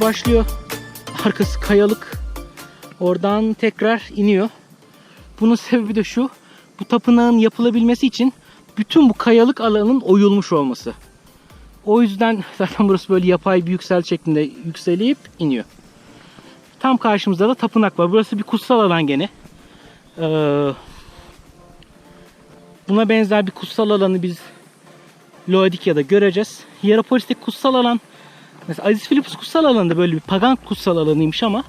başlıyor. Arkası kayalık. Oradan tekrar iniyor. Bunun sebebi de şu. Bu tapınağın yapılabilmesi için bütün bu kayalık alanın oyulmuş olması. O yüzden zaten burası böyle yapay bir yüksel şeklinde yükselip iniyor. Tam karşımızda da tapınak var. Burası bir kutsal alan gene. Ee, buna benzer bir kutsal alanı biz Laodikya'da göreceğiz. Hierapolis'teki kutsal alan Mesela Aziz Filipus kutsal alanında böyle bir pagan kutsal alanıymış ama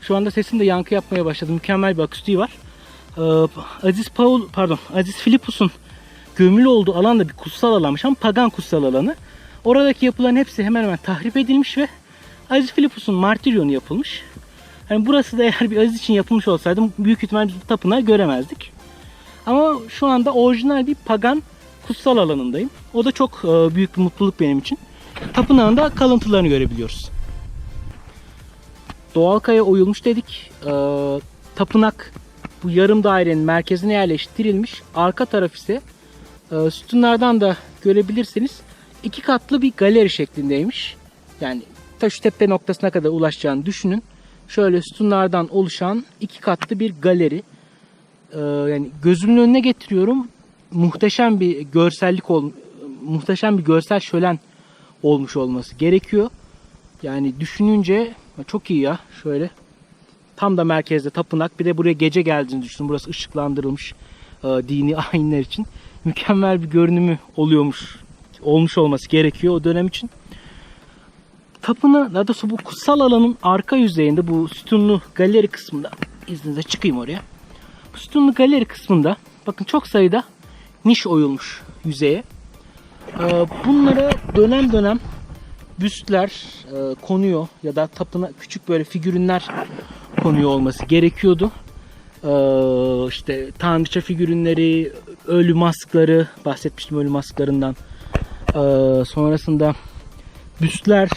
şu anda sesim de yankı yapmaya başladı. Mükemmel bir akustiği var. Ee, Aziz Paul pardon Aziz Filipus'un gömülü olduğu alan da bir kutsal alanmış ama pagan kutsal alanı. Oradaki yapıların hepsi hemen hemen tahrip edilmiş ve Aziz Filipus'un martiryonu yapılmış. Yani burası da eğer bir Aziz için yapılmış olsaydı büyük ihtimalle biz bu tapınağı göremezdik. Ama şu anda orijinal bir pagan kutsal alanındayım. O da çok e, büyük bir mutluluk benim için. Tapınağın kalıntılarını görebiliyoruz. Doğal kaya oyulmuş dedik. Ee, tapınak bu yarım dairenin merkezine yerleştirilmiş. Arka taraf ise e, sütunlardan da görebilirsiniz. iki katlı bir galeri şeklindeymiş. Yani ta şu tepe noktasına kadar ulaşacağını düşünün. Şöyle sütunlardan oluşan iki katlı bir galeri. Ee, yani gözümün önüne getiriyorum. Muhteşem bir görsellik ol, muhteşem bir görsel şölen olmuş olması gerekiyor. Yani düşününce çok iyi ya. Şöyle tam da merkezde tapınak. Bir de buraya gece geldiğini düşünün. Burası ışıklandırılmış e, dini ayinler için. Mükemmel bir görünümü oluyormuş. Olmuş olması gerekiyor o dönem için. Tapınağı, daha doğrusu bu kutsal alanın arka yüzeyinde bu sütunlu galeri kısmında izninizle çıkayım oraya. Bu sütunlu galeri kısmında bakın çok sayıda niş oyulmuş yüzeye. Ee, Bunlara dönem dönem büstler e, konuyor ya da tapına küçük böyle figürünler konuyor olması gerekiyordu. Ee, işte tanrıça figürünleri, ölü maskları bahsetmiştim ölü masklarından. Ee, sonrasında büstler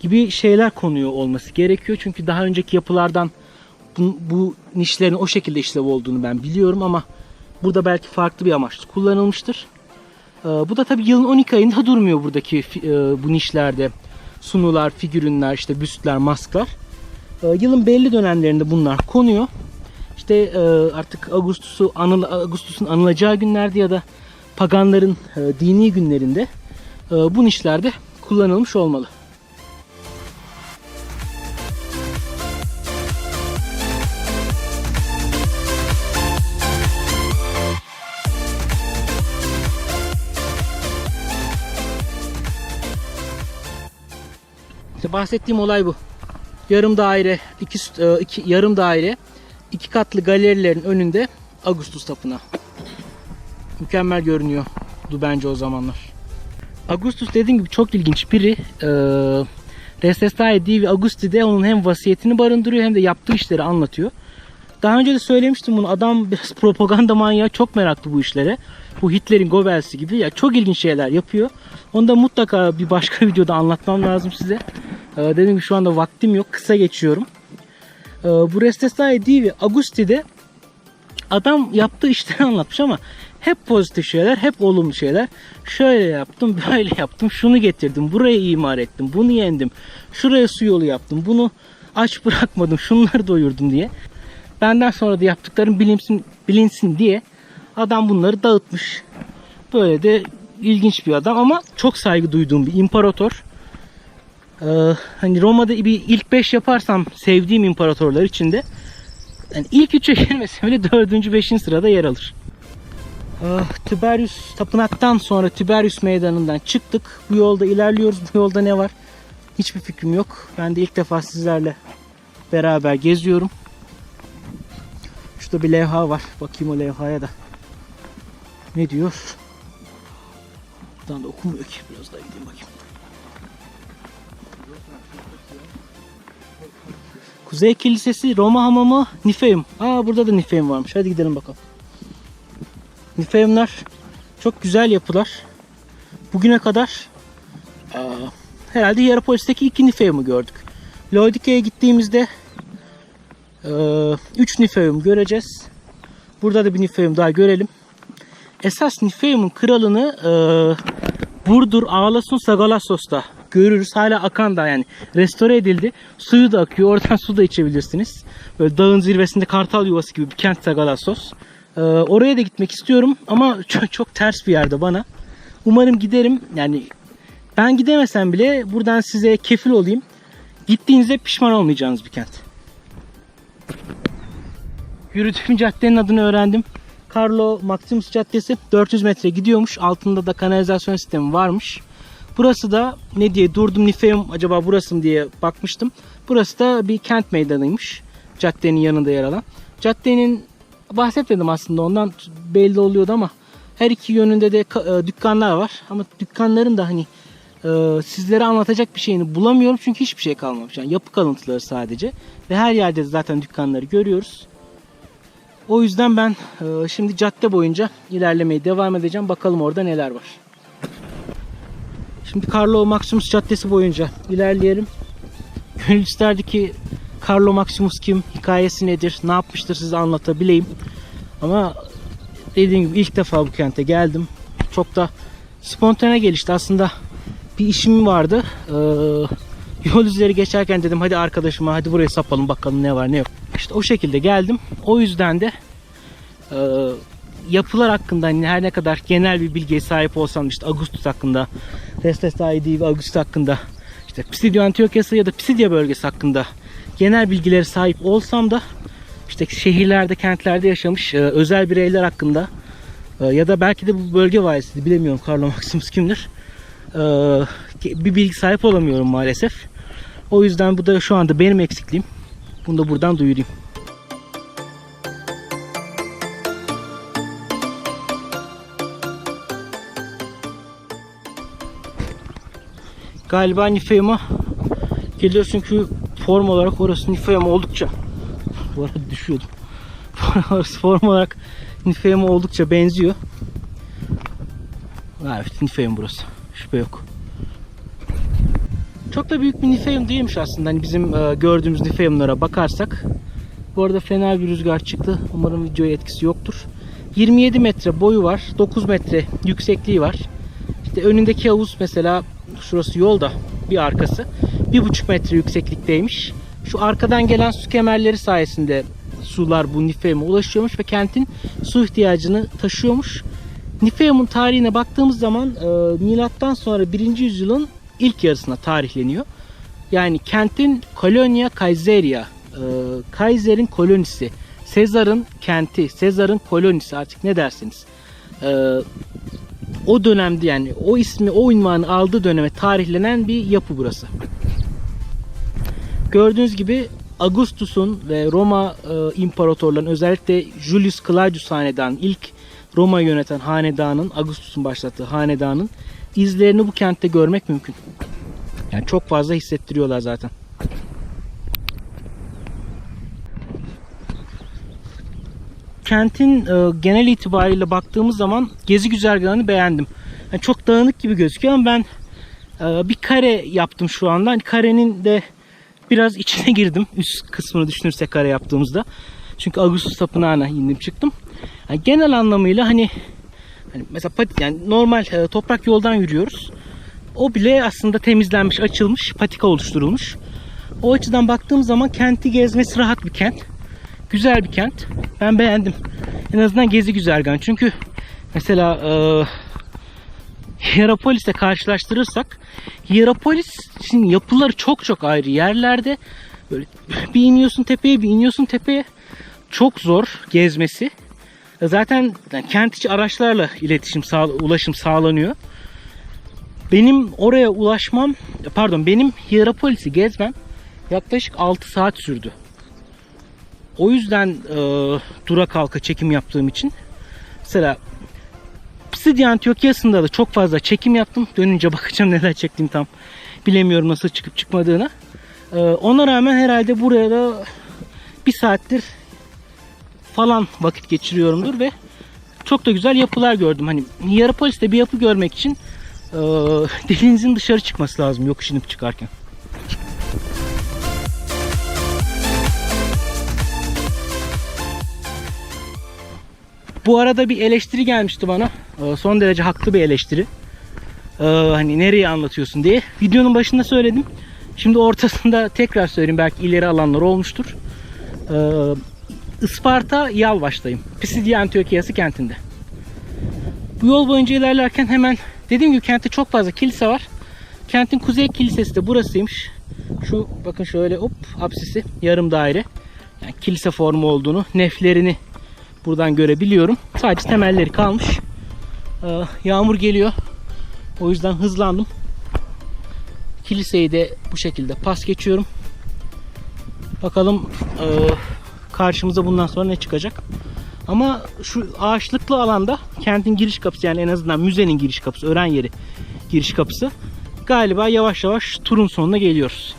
gibi şeyler konuyor olması gerekiyor. Çünkü daha önceki yapılardan bu, bu nişlerin o şekilde işlev olduğunu ben biliyorum ama burada belki farklı bir amaçla kullanılmıştır. Ee, bu da tabi yılın 12 ayında durmuyor buradaki e, bu nişlerde. Sunular, figürünler, işte büstler, masklar. Ee, yılın belli dönemlerinde bunlar konuyor. İşte e, artık Ağustos'u anıl Ağustos'un anılacağı günlerde ya da paganların e, dini günlerinde bu nişlerde kullanılmış olmalı. Bahsettiğim olay bu. Yarım daire, iki, e, iki yarım daire, iki katlı galerilerin önünde Augustus Tapınağı. Mükemmel görünüyordu bence o zamanlar. Augustus dediğim gibi çok ilginç biri. Ee, Restestae Divi Augusti de onun hem vasiyetini barındırıyor hem de yaptığı işleri anlatıyor. Daha önce de söylemiştim bunu. Adam biraz propaganda manyağı çok meraklı bu işlere. Bu Hitler'in Goebbels'i gibi ya çok ilginç şeyler yapıyor. Onu da mutlaka bir başka videoda anlatmam lazım size. Ee, dediğim gibi şu anda vaktim yok. Kısa geçiyorum. Ee, bu Restestae Divi Augusti'de adam yaptığı işleri anlatmış ama hep pozitif şeyler, hep olumlu şeyler. Şöyle yaptım, böyle yaptım, şunu getirdim, burayı imar ettim, bunu yendim, şuraya su yolu yaptım, bunu aç bırakmadım, şunları doyurdum diye. Benden sonra da yaptıklarım bilinsin, bilinsin diye adam bunları dağıtmış. Böyle de ilginç bir adam ama çok saygı duyduğum bir imparator. Ee, hani Roma'da bir ilk 5 yaparsam sevdiğim imparatorlar içinde yani ilk 3'e girmese bile 4. 5. sırada yer alır. Ah, Tiberius tapınaktan sonra Tiberius meydanından çıktık. Bu yolda ilerliyoruz. Bu yolda ne var? Hiçbir fikrim yok. Ben de ilk defa sizlerle beraber geziyorum. Şurada bir levha var. Bakayım o levhaya da. Ne diyor? Buradan da okumuyor ki. Biraz daha gideyim bakayım. Kuzey Kilisesi, Roma Hamamı, Nifeum. Aa burada da Nifeum varmış. Hadi gidelim bakalım. Nifeumlar çok güzel yapılar. Bugüne kadar aa, herhalde Hierapolis'teki iki Nifeum'u gördük. Laodikya'ya gittiğimizde 3 Nifeum göreceğiz. Burada da bir Nifeum daha görelim. Esas Nifeum'un kralını e, Burdur Ağlasun Sagalassos'ta görürüz. Hala akan da yani restore edildi. Suyu da akıyor. Oradan su da içebilirsiniz. Böyle dağın zirvesinde kartal yuvası gibi bir kent Sagalassos. Ee, oraya da gitmek istiyorum ama çok, çok ters bir yerde bana. Umarım giderim. Yani ben gidemesem bile buradan size kefil olayım. Gittiğinizde pişman olmayacağınız bir kent. Yürüdüğüm caddenin adını öğrendim. Carlo Maximus Caddesi 400 metre gidiyormuş. Altında da kanalizasyon sistemi varmış. Burası da ne diye durdum Nifeum acaba burası mı diye bakmıştım. Burası da bir kent meydanıymış. Caddenin yanında yer alan. Caddenin bahsetmedim aslında ondan belli oluyordu ama her iki yönünde de e, dükkanlar var. Ama dükkanların da hani e, sizlere anlatacak bir şeyini bulamıyorum çünkü hiçbir şey kalmamış. Yani yapı kalıntıları sadece. Ve her yerde zaten dükkanları görüyoruz. O yüzden ben e, şimdi cadde boyunca ilerlemeye devam edeceğim. Bakalım orada neler var. Şimdi Carlo Maximus Caddesi boyunca ilerleyelim. Gönül isterdi ki Carlo Maximus kim, hikayesi nedir, ne yapmıştır size anlatabileyim. Ama dediğim gibi ilk defa bu kente geldim. Çok da spontane gelişti. Aslında bir işim vardı. Ee, yol üzeri geçerken dedim hadi arkadaşıma hadi buraya sapalım bakalım ne var ne yok. İşte o şekilde geldim. O yüzden de e, yapılar hakkında hani her ne kadar genel bir bilgiye sahip olsam işte Augustus hakkında, Aedi ve Augustus hakkında işte Pisidio Antiokyası ya da Pisidia bölgesi hakkında genel bilgilere sahip olsam da işte şehirlerde, kentlerde yaşamış e, özel bireyler hakkında e, ya da belki de bu bölge valisi bilemiyorum Carlo Maximus kimdir. E, bir bilgi sahip olamıyorum maalesef. O yüzden bu da şu anda benim eksikliğim. Bunu da buradan duyurayım. Galiba Nifeum'a geliyor çünkü form olarak orası Nifeum oldukça bu arada düşüyordum. Orası form olarak Nifeum'a oldukça benziyor. Evet Nifeum burası. Şüphe yok. Çok da büyük bir Nifeum değilmiş aslında. Hani bizim e, gördüğümüz Nifeum'lara bakarsak. Bu arada fena bir rüzgar çıktı. Umarım videoya etkisi yoktur. 27 metre boyu var. 9 metre yüksekliği var. İşte önündeki havuz mesela şurası yolda bir arkası. 1,5 metre yükseklikteymiş. Şu arkadan gelen su kemerleri sayesinde sular bu Nifeum'a ulaşıyormuş ve kentin su ihtiyacını taşıyormuş. Nifeum'un tarihine baktığımız zaman e, milattan sonra 1. yüzyılın ilk yarısına tarihleniyor. Yani kentin Colonia Caesaria, e, Kaiser'in kolonisi, Sezar'ın kenti, Sezar'ın kolonisi artık ne dersiniz. E, o dönemde yani o ismi, o ünvanı aldığı döneme tarihlenen bir yapı burası. Gördüğünüz gibi Augustus'un ve Roma e, imparatorlarının özellikle Julius Claudius hanedanı ilk Roma'yı yöneten hanedanın Augustus'un başlattığı hanedanın izlerini bu kentte görmek mümkün. Yani çok fazla hissettiriyorlar zaten. Kentin e, genel itibariyle baktığımız zaman gezi güzergahını beğendim. Yani çok dağınık gibi gözüküyor ama ben e, bir kare yaptım şu anda. Hani karenin de biraz içine girdim. Üst kısmını düşünürsek kare yaptığımızda. Çünkü Ağustos tapınağına indim çıktım. Yani genel anlamıyla hani, hani mesela pat, yani normal e, toprak yoldan yürüyoruz. O bile aslında temizlenmiş, açılmış, patika oluşturulmuş. O açıdan baktığım zaman kenti gezmesi rahat bir kent. Güzel bir kent. Ben beğendim. En azından gezi güzergahı. Çünkü mesela e, Hierapolis'le karşılaştırırsak Hierapolis'in yapıları çok çok ayrı yerlerde. Böyle bir iniyorsun tepeye bir iniyorsun tepeye. Çok zor gezmesi. Zaten kent içi araçlarla iletişim ulaşım sağlanıyor. Benim oraya ulaşmam pardon benim Hierapolis'i gezmem yaklaşık 6 saat sürdü. O yüzden e, dura kalka çekim yaptığım için mesela Pisidia Antiokya'sında da çok fazla çekim yaptım. Dönünce bakacağım neler çektiğim tam bilemiyorum nasıl çıkıp çıkmadığını. Ee, ona rağmen herhalde buraya da bir saattir falan vakit geçiriyorumdur ve çok da güzel yapılar gördüm. Hani Hierapolis'te bir yapı görmek için e, dilinizin dışarı çıkması lazım yokuş inip çıkarken. Bu arada bir eleştiri gelmişti bana. Ee, Son derece haklı bir eleştiri. Ee, hani nereye anlatıyorsun diye. Videonun başında söyledim. Şimdi ortasında tekrar söyleyeyim. Belki ileri alanlar olmuştur. Ee, Isparta Yalvaç'tayım. Pisidye Antiyokiyası kentinde. Bu yol boyunca ilerlerken hemen dediğim gibi kentte çok fazla kilise var. Kentin kuzey kilisesi de burasıymış. Şu bakın şöyle hop apsisi yarım daire. Yani kilise formu olduğunu, neflerini buradan görebiliyorum. Sadece temelleri kalmış. Ee, yağmur geliyor. O yüzden hızlandım. Kiliseyi de bu şekilde pas geçiyorum. Bakalım e, karşımıza bundan sonra ne çıkacak. Ama şu ağaçlıklı alanda kentin giriş kapısı yani en azından müzenin giriş kapısı, öğren yeri giriş kapısı. Galiba yavaş yavaş turun sonuna geliyoruz.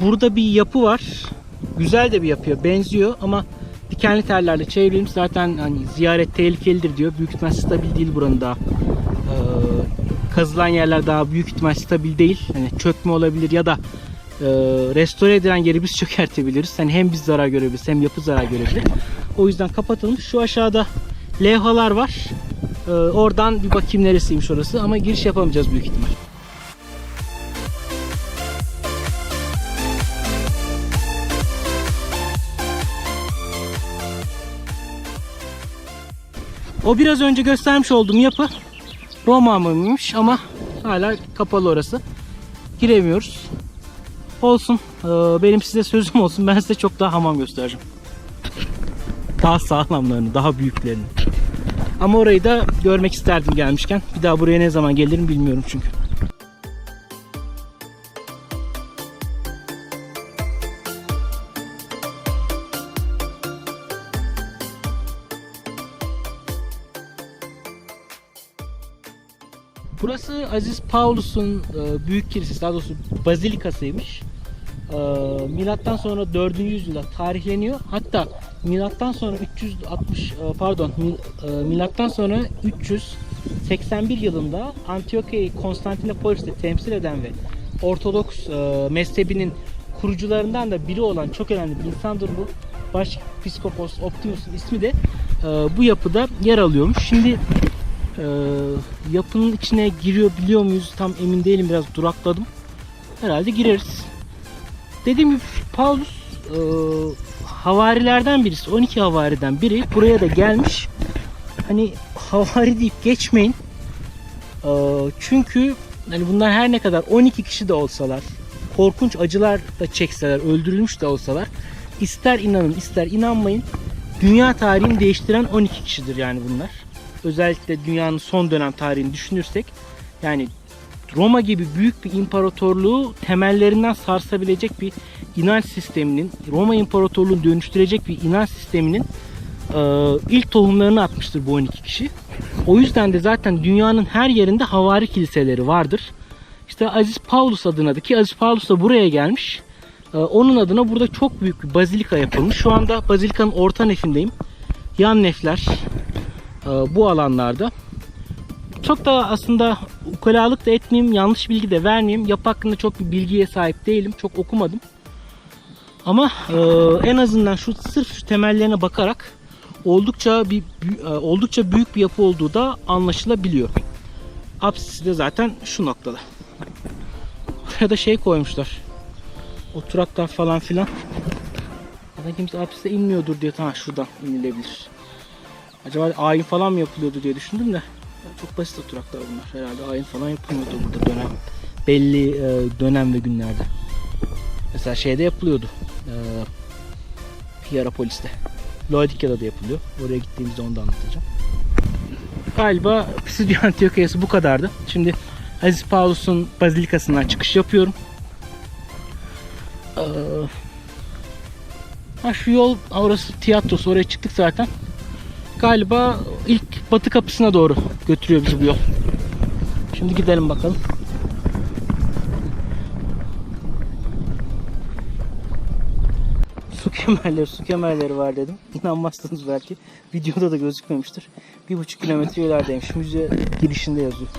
Burada bir yapı var. Güzel de bir yapıya benziyor ama dikenli tellerle çevrilmiş. Zaten hani ziyaret tehlikelidir diyor. Büyük ihtimal stabil değil buranın daha. Ee, kazılan yerler daha büyük ihtimal stabil değil. Hani çökme olabilir ya da e, restore edilen yeri biz çökertebiliriz. Hani hem biz zarar görebiliriz hem yapı zarar görebilir. O yüzden kapatılmış. Şu aşağıda levhalar var. Ee, oradan bir bakayım neresiymiş orası ama giriş yapamayacağız büyük ihtimal. O biraz önce göstermiş olduğum yapı Roma hamamıymış ama hala kapalı orası. Giremiyoruz. Olsun. Ee, Benim size sözüm olsun. Ben size çok daha hamam göstereceğim. Daha sağlamlarını, daha büyüklerini. Ama orayı da görmek isterdim gelmişken. Bir daha buraya ne zaman gelirim bilmiyorum çünkü. Burası Aziz Paulus'un e, büyük kilisesi, daha doğrusu bazilikasıymış. E, Milattan sonra 4. yüzyılda tarihleniyor. Hatta milattan sonra 360 e, pardon e, milattan sonra 381 yılında Antiokya'yı Konstantinopolis'te temsil eden ve Ortodoks e, mezhebinin kurucularından da biri olan çok önemli bir insandır bu. Başpiskopos Optimus'un ismi de e, bu yapıda yer alıyormuş. Şimdi ee, yapının içine giriyor biliyor muyuz tam emin değilim biraz durakladım. Herhalde gireriz. Dediğim gibi Paulus e, havarilerden birisi 12 havariden biri buraya da gelmiş. Hani havari deyip geçmeyin. E, çünkü hani bunlar her ne kadar 12 kişi de olsalar korkunç acılar da çekseler öldürülmüş de olsalar ister inanın ister inanmayın dünya tarihini değiştiren 12 kişidir yani bunlar özellikle dünyanın son dönem tarihini düşünürsek yani Roma gibi büyük bir imparatorluğu temellerinden sarsabilecek bir inanç sisteminin, Roma İmparatorluğu'nu dönüştürecek bir inanç sisteminin e, ilk tohumlarını atmıştır bu 12 kişi. O yüzden de zaten dünyanın her yerinde havari kiliseleri vardır. İşte Aziz Paulus adına da ki Aziz Paulus da buraya gelmiş. E, onun adına burada çok büyük bir bazilika yapılmış. Şu anda bazilikanın orta nefindeyim. Yan nefler, e, bu alanlarda. Çok da aslında ukalalık da etmeyeyim, yanlış bilgi de vermeyeyim. Yapı hakkında çok bir bilgiye sahip değilim. Çok okumadım. Ama e, en azından şu sırf şu temellerine bakarak oldukça bir e, oldukça büyük bir yapı olduğu da anlaşılabiliyor. Apsisi de zaten şu noktada. Buraya da şey koymuşlar. Oturaklar falan filan. Da kimse apsise inmiyordur diye. Ha şuradan inilebilir. Acaba ayin falan mı yapılıyordu diye düşündüm de çok basit oturaklar bunlar. Herhalde ayin falan yapılmıyordu burada dönem belli e, dönem ve günlerde. Mesela şeyde yapılıyordu. E, Hierapolis'te. Laodikya'da da yapılıyor. Oraya gittiğimizde onu da anlatacağım. Galiba Pisidio Antiokia'sı bu kadardı. Şimdi Aziz Paulus'un bazilikasından çıkış yapıyorum. Ee, ha şu yol orası tiyatrosu oraya çıktık zaten. Galiba ilk batı kapısına doğru götürüyor bizi bu yol. Şimdi gidelim bakalım. Su kemerleri, su kemerleri var dedim. İnanmazsınız belki. Videoda da gözükmemiştir. Bir buçuk kilometre ilerideymiş. Müze girişinde yazıyor.